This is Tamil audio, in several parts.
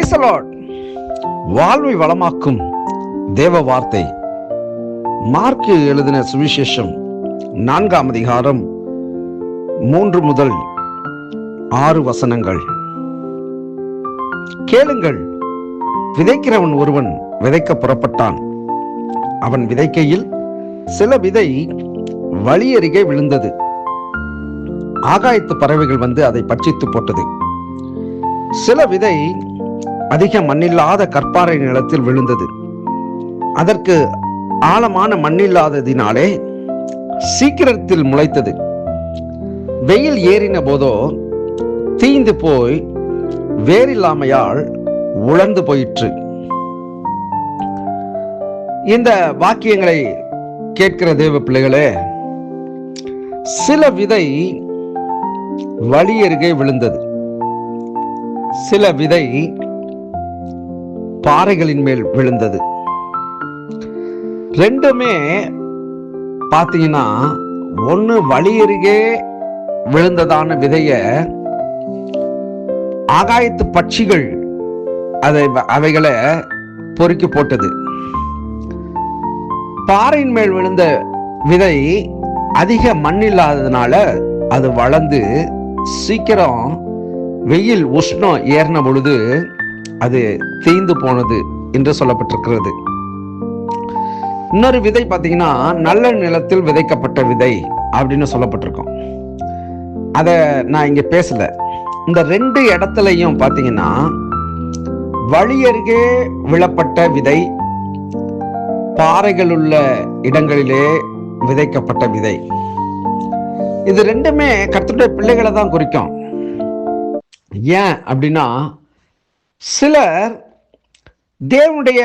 பிரைசலாட் வாழ்வை வளமாக்கும் தேவ வார்த்தை. மார்க்கு எழுதின சுவிசேஷம் நான்காம் அதிகாரம் மூன்று முதல் ஆறு வசனங்கள். கேளுங்கள் விதைக்கிறவன் ஒருவன் விதைக்க புறப்பட்டான். அவன் விதைக்கையில் சில விதை வழியருகே விழுந்தது. ஆகாயத்து பறவைகள் வந்து அதை பட்சித்து போட்டது. சில விதை அதிக மண்ணில்லாத கற்பாறை நிலத்தில் விழுந்தது. அதற்கு ஆழமான மண்ணில்லாததினாலே சீக்கிரத்தில் முளைத்தது. வெயில் ஏறின போதோ தீந்து போய் வேறில்லாமையால் உழந்து போயிற்று. இந்த வாக்கியங்களை கேட்கிற தேவ பிள்ளைகளே சில விதை வழியருகே விழுந்தது. சில விதை பாறைகளின் மேல் விழுந்தது. ரெண்டுமே பார்த்தீங்கன்னா ஒன்று வழியருகே விழுந்ததான விதைய ஆகாயத்து பட்சிகள் அதை அவைகளை பொறுக்கி போட்டது. பாறையின் மேல் விழுந்த விதை அதிக மண் இல்லாததுனால அது வளர்ந்து சீக்கிரம் வெயில் உஷ்ணம் ஏறின பொழுது அது தேய்ந்து போனது என்று சொல்லப்பட்டிருக்கிறது. இன்னொரு விதை பார்த்தீங்கன்னா நல்ல நிலத்தில் விதைக்கப்பட்ட விதை அப்படின்னு சொல்லப்பட்டிருக்கும். அதை நான் இங்கே பேசல. இந்த ரெண்டு இடத்துலையும் பார்த்தீங்கன்னா வழி அருகே விழப்பட்ட விதை பாறைகள் உள்ள இடங்களிலே விதைக்கப்பட்ட விதை. இது ரெண்டுமே கர்த்தருடைய பிள்ளைகளை தான் குறிக்கும். ஏன் அப்படின்னா சிலர் தேவனுடைய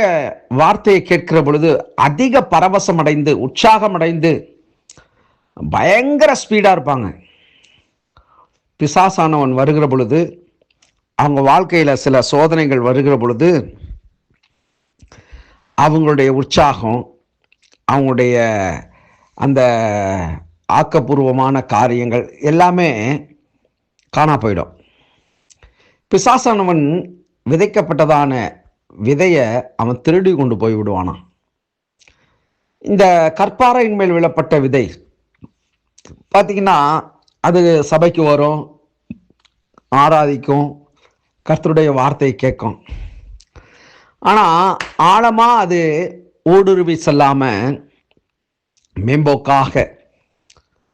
வார்த்தையை கேட்கிற பொழுது அதிக பரவசம் அடைந்து உற்சாகம் அடைந்து பயங்கர ஸ்பீடாக இருப்பாங்க. பிசாசானவன் வருகிற பொழுது அவங்க வாழ்க்கையில் சில சோதனைகள் வருகிற பொழுது அவங்களுடைய உற்சாகம் அவங்களுடைய அந்த ஆக்கப்பூர்வமான காரியங்கள் எல்லாமே காணா போயிடும். பிசாசானவன் விதைக்கப்பட்டதான விதையை அவன் திருடி கொண்டு போய் விடுவானாம். இந்த கற்பாறையின் மேல் விழப்பட்ட விதை பார்த்தீங்கன்னா அது சபைக்கு வரும் ஆராதிக்கும் கர்த்தருடைய வார்த்தையை கேட்கும். ஆனால் ஆழமாக அது ஊடுருவி செல்லாமல் மேம்போக்காக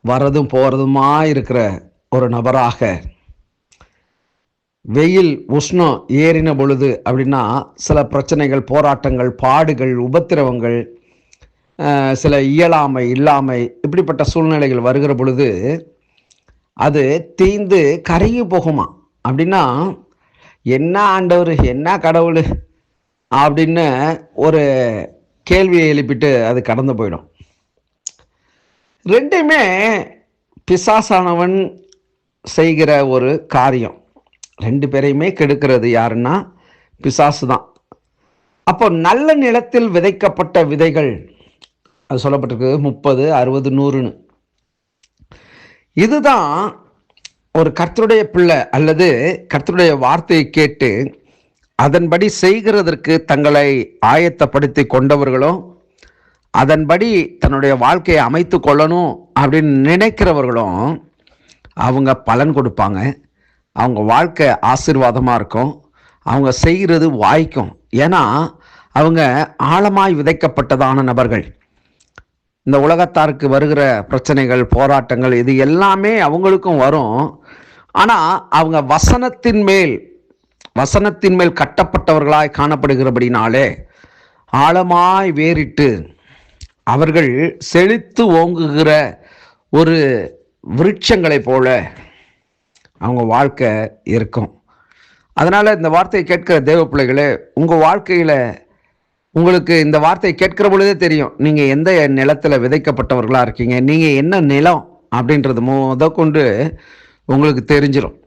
வரதும் போகிறதுமா இருக்கிற ஒரு நபராக வெயில் உஷ்ணம் ஏறின பொழுது அப்படின்னா சில பிரச்சனைகள் போராட்டங்கள் பாடுகள் உபத்திரவங்கள் சில இயலாமை இல்லாமை இப்படிப்பட்ட சூழ்நிலைகள் வருகிற பொழுது அது தீந்து கருகி போகுமா? அப்படின்னா என்ன ஆண்டவர்? என்ன கடவுள்? அப்படின்னு ஒரு கேள்வியை எழுப்பிட்டு அது கடந்து போயிடும். ரெண்டுமே பிசாசானவன் செய்கிற ஒரு காரியம். ரெண்டு பேரையுமே கெடுக்கிறது யாருன்னா பிசாசு தான். அப்போ நல்ல நிலத்தில் விதைக்கப்பட்ட விதைகள் அது சொல்லப்பட்டிருக்கு முப்பது அறுபது நூறுன்னு. இதுதான் ஒரு கர்த்தருடைய பிள்ளை அல்லது கர்த்தருடைய வார்த்தையை கேட்டு அதன்படி செய்கிறதற்கு தங்களை ஆயத்தப்படுத்தி கொண்டவர்களும் அதன்படி தன்னுடைய வாழ்க்கையை அமைத்து கொள்ளணும் அப்படின்னு நினைக்கிறவர்களும் அவங்க பலன் கொடுப்பாங்க. அவங்க வாழ்க்கை ஆசீர்வாதமாக இருக்கும். அவங்க செய்கிறது வாய்க்கும். ஏன்னா அவங்க ஆழமாய் விதைக்கப்பட்டதான நபர்கள். இந்த உலகத்தாருக்கு வருகிற பிரச்சனைகள் போராட்டங்கள் இது எல்லாமே அவங்களுக்கும் வரும். ஆனால் அவங்க வசனத்தின் மேல் வசனத்தின் மேல் கட்டப்பட்டவர்களாய் காணப்படுகிறபடினாலே ஆழமாய் வேறிட்டு அவர்கள் செழித்து ஓங்குகிற ஒரு விருட்சங்களைப் போல அவங்க வாழ்க்கை இருக்கும். அதனால் இந்த வார்த்தையை கேட்கிற தேவ பிள்ளைகளே உங்கள் வாழ்க்கையில் உங்களுக்கு இந்த வார்த்தையை கேட்கிற பொழுதே தெரியும் நீங்கள் எந்த நிலத்தில் விதைக்கப்பட்டவர்களாக இருக்கீங்க நீங்கள் என்ன நிலம் அப்படின்றது முத கொண்டு உங்களுக்கு தெரிஞ்சிடும்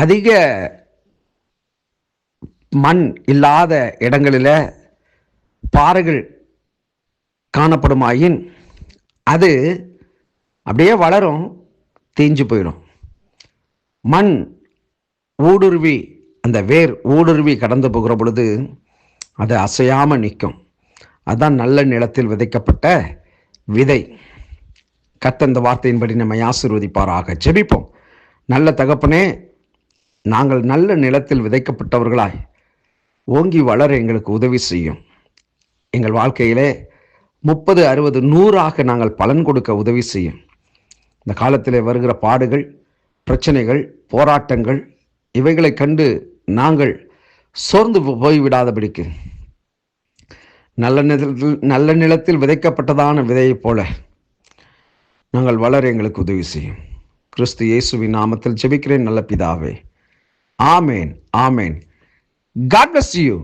அதிக மண் இல்லாத இடங்களில் பாறைகள் காணப்படுமாயின் அது அப்படியே வளரும் தீஞ்சு போயிடும். மண் ஊடுருவி அந்த வேர் ஊடுருவி கடந்து போகிற பொழுது அது அசையாமல் நிற்கும். அதுதான் நல்ல நிலத்தில் விதைக்கப்பட்ட விதை. கத்த இந்த வார்த்தையின்படி நம்மை ஆசீர்வதிப்பாராக. ஜெபிப்போம். நல்ல தகப்பனே நாங்கள் நல்ல நிலத்தில் விதைக்கப்பட்டவர்களாய் ஓங்கி வளர எங்களுக்கு உதவி செய்யும். எங்கள் வாழ்க்கையிலே முப்பது அறுபது நூறாக நாங்கள் பலன் கொடுக்க உதவி செய்யும். இந்த காலத்தில் வருகிற பாடுகள் பிரச்சனைகள் போராட்டங்கள் இவைகளை கண்டு நாங்கள் சோர்ந்து போய்விடாதபடிக்கு. நல்ல நிலத்தில் நல்ல நிலத்தில் விதைக்கப்பட்டதான விதையைப் போல நாங்கள் வளர எங்களுக்கு உதவி செய்யும். கிறிஸ்து இயேசுவின் நாமத்தில் ஜெபிக்கிறேன் நல்ல பிதாவே. ஆமேன் ஆமேன். God bless you